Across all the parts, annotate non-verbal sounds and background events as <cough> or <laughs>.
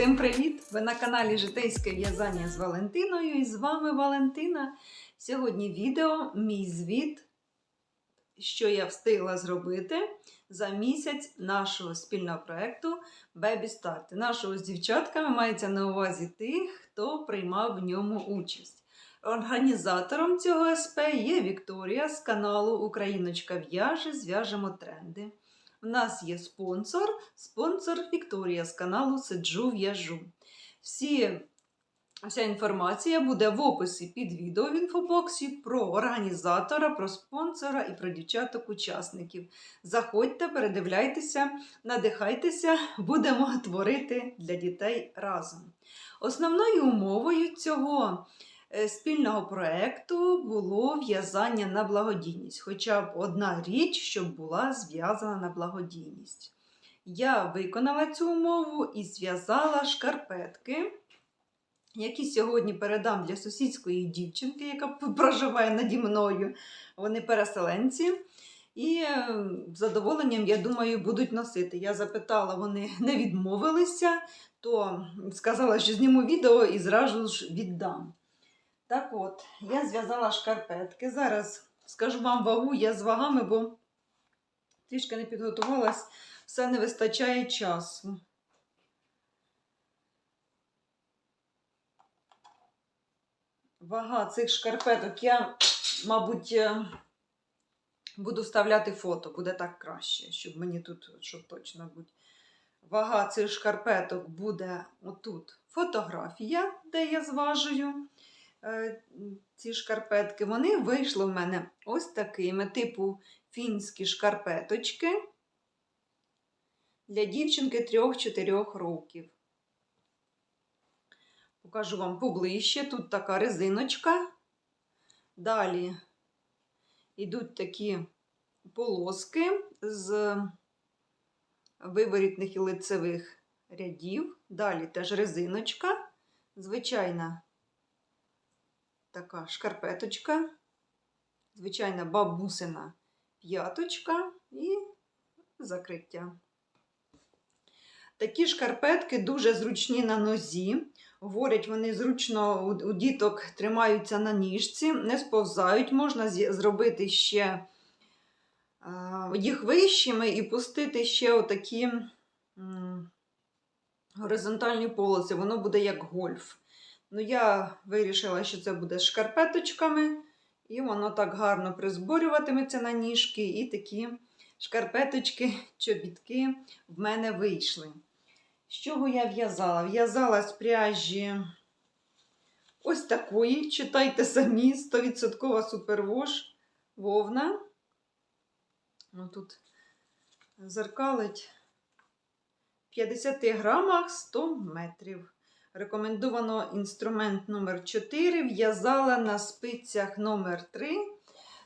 Всім привіт! Ви на каналі Житейське в'язання з Валентиною і з вами Валентина. Сьогодні відео мій звіт, що я встигла зробити за місяць нашого спільного проєкту Baby Start. Нашого з дівчатками мається на увазі тих, хто приймав в ньому участь. Організатором цього СП є Вікторія з каналу Україночка в'яже, зв'яжемо тренди. У нас є спонсор, спонсор Вікторія з каналу Сиджу В'яжу. Всі, вся інформація буде в описі під відео в інфобоксі про організатора, про спонсора і про дівчаток-учасників. Заходьте, передивляйтеся, надихайтеся, <laughs> будемо творити для дітей разом. Основною умовою цього спільного проєкту було в'язання на благодійність, хоча б одна річ, щоб була зв'язана на благодійність. Я виконала цю умову і зв'язала шкарпетки, які сьогодні передам для сусідської дівчинки, яка проживає наді мною. Вони переселенці. І е, з задоволенням, я думаю, будуть носити. Я запитала, вони не відмовилися, то сказала, що зніму відео і зразу ж віддам. Так от, я зв'язала шкарпетки. Зараз скажу вам вагу, я з вагами, бо трішки не підготувалась, все не вистачає часу. Вага цих шкарпеток я, мабуть, е, буду вставляти фото, буде так краще, щоб мені тут, щоб точно бути. Вага цих шкарпеток буде отут фотографія, де я зважую ці шкарпетки. Вони вийшли в мене ось такими, типу фінські шкарпеточки для дівчинки 3-4 років. Покажу вам поближче. Тут така резиночка. Далі йдуть такі полоски з виворітних і лицевих рядів. Далі теж резиночка, звичайна така шкарпеточка, звичайна бабусина п'яточка і закриття. Такі шкарпетки дуже зручні на нозі. Говорять, вони зручно у діток тримаються на ніжці, не сповзають, можна зробити ще їх вищими і пустити ще отакі горизонтальні полоси, воно буде як гольф. Ну, я вирішила, що це буде з шкарпеточками, і воно так гарно призборюватиметься на ніжки, і такі шкарпеточки, чобітки в мене вийшли. З чого я в'язала? В'язала з пряжі ось такої, читайте самі, 100% супервош вовна. Ну, тут зеркалить 50 грамах 100 метрів. Рекомендовано інструмент номер 4 В'язала на спицях номер 3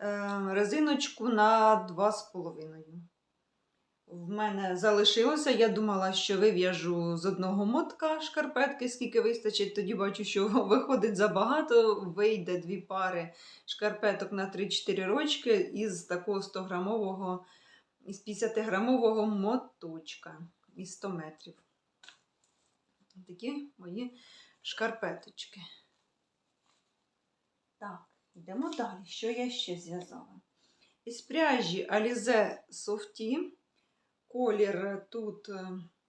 е, резиночку на 2,5. В мене залишилося, я думала, що вив'яжу з одного мотка шкарпетки, скільки вистачить. Тоді бачу, що <laughs> виходить забагато, вийде дві пари шкарпеток на 3-4 рочки із такого 100-грамового, із 50-грамового моточка із 100 метрів. Такі мої шкарпеточки. Так, йдемо далі. Що я ще зв'язала? Із пряжі Alize Softy. Колір тут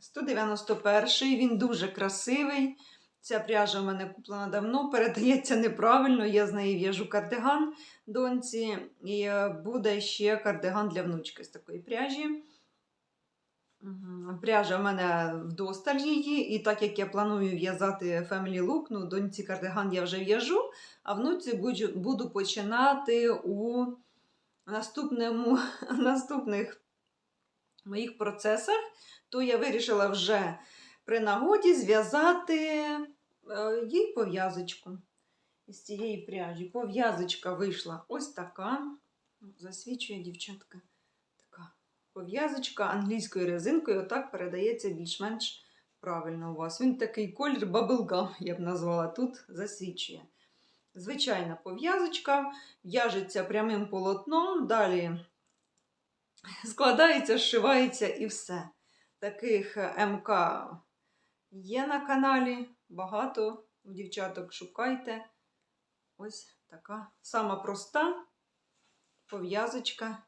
191 він дуже красивий. Ця пряжа в мене куплена давно, передається неправильно. Я з неї в'яжу кардиган доньці, і буде ще кардиган для внучки з такої пряжі. Пряжа в мене вдосталь її, і так як я планую в'язати Family Look, ну, доньці кардиган я вже в'яжу, а внуці буду починати у наступному, <laughs> наступних моїх процесах, то я вирішила вже при нагоді зв'язати е, їй пов'язочку із цієї пряжі. Пов'язочка вийшла ось така. Засвічує дівчатка. Пов'язочка англійською резинкою, отак передається більш-менш правильно у вас. Він такий колір баблгам, <laughs> я б назвала, тут засвічує. Звичайна пов'язочка, в'яжеться прямим полотном, далі складається, зшивається і все. Таких МК є на каналі. Багато дівчаток шукайте. Ось така сама проста пов'язочка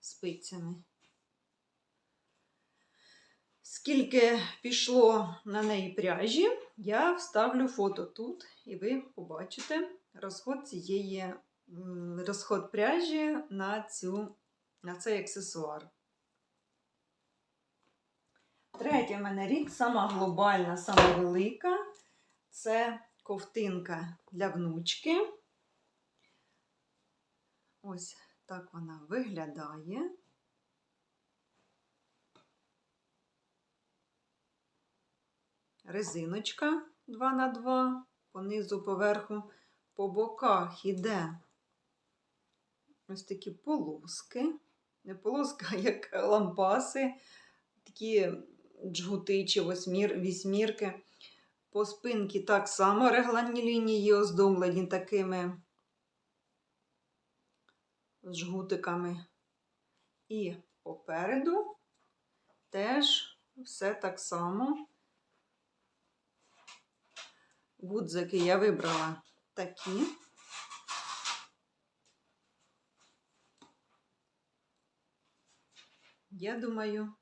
спицями. Скільки пішло на неї пряжі, я вставлю фото тут, і ви побачите розход цієї розход пряжі на, цю, на цей аксесуар. Третя в мене річ, сама глобальна, сама велика. Це ковтинка для внучки. Ось так вона виглядає. Резиночка 2 на 2 понизу поверху, по боках іде ось такі полоски. Не полоска, а як лампаси, такі джгути чи восьмір, вісьмірки. По спинці так само регланні лінії оздоблені такими жгутиками. І попереду теж все так само. Гудзики я вибрала такі. Я думаю,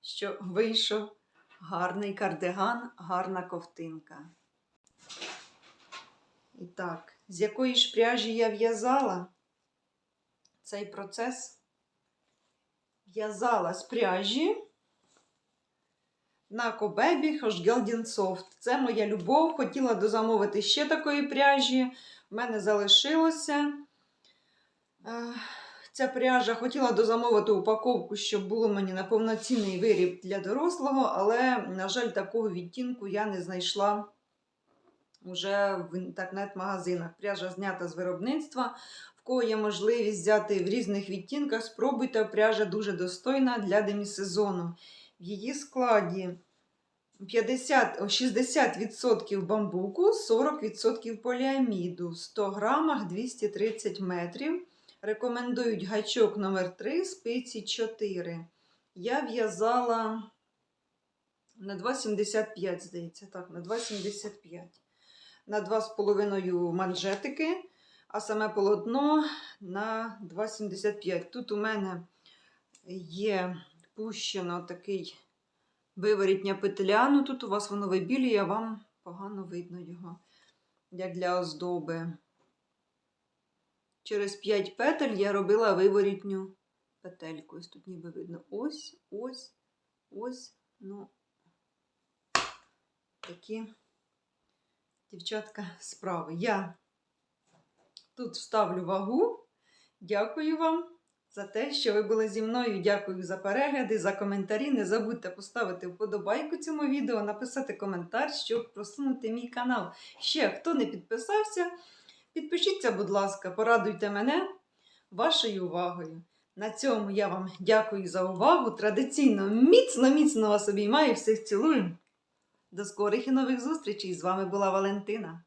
що вийшов гарний кардиган, гарна ковтинка. І так, з якої ж пряжі я в'язала цей процес? В'язала з пряжі на Кобебі Soft. Це моя любов. Хотіла дозамовити ще такої пряжі. У мене залишилося. Е, Ця пряжа хотіла дозамовити упаковку, щоб було мені на повноцінний виріб для дорослого, але, на жаль, такого відтінку я не знайшла вже в інтернет-магазинах. Пряжа знята з виробництва. В кого є можливість взяти в різних відтінках, спробуйте, пряжа дуже достойна для демісезону. В її складі 50, 60% бамбуку, 40% поліаміду, 100 грамах 230 метрів. Рекомендують гачок номер 3 спиці 4. Я в'язала на 2,75, здається, так, на 2,75. На 2,5 манжетики, а саме полотно на 2,75. Тут у мене є пущено такий виворітня петля. Ну тут у вас воно вибілює, вам погано видно його, як для оздоби. Через 5 петель я робила виворітню петельку. Ось тут ніби видно. Ось, ось, ось. Ну, такі, дівчатка, справи. Я тут вставлю вагу. Дякую вам за те, що ви були зі мною. Дякую за перегляди, за коментарі. Не забудьте поставити вподобайку цьому відео, написати коментар, щоб просунути мій канал. Ще хто не підписався. Підпишіться, будь ласка, порадуйте мене вашою увагою. На цьому я вам дякую за увагу. Традиційно міцно-міцно вас обіймаю, всіх цілую. До скорих і нових зустрічей! З вами була Валентина.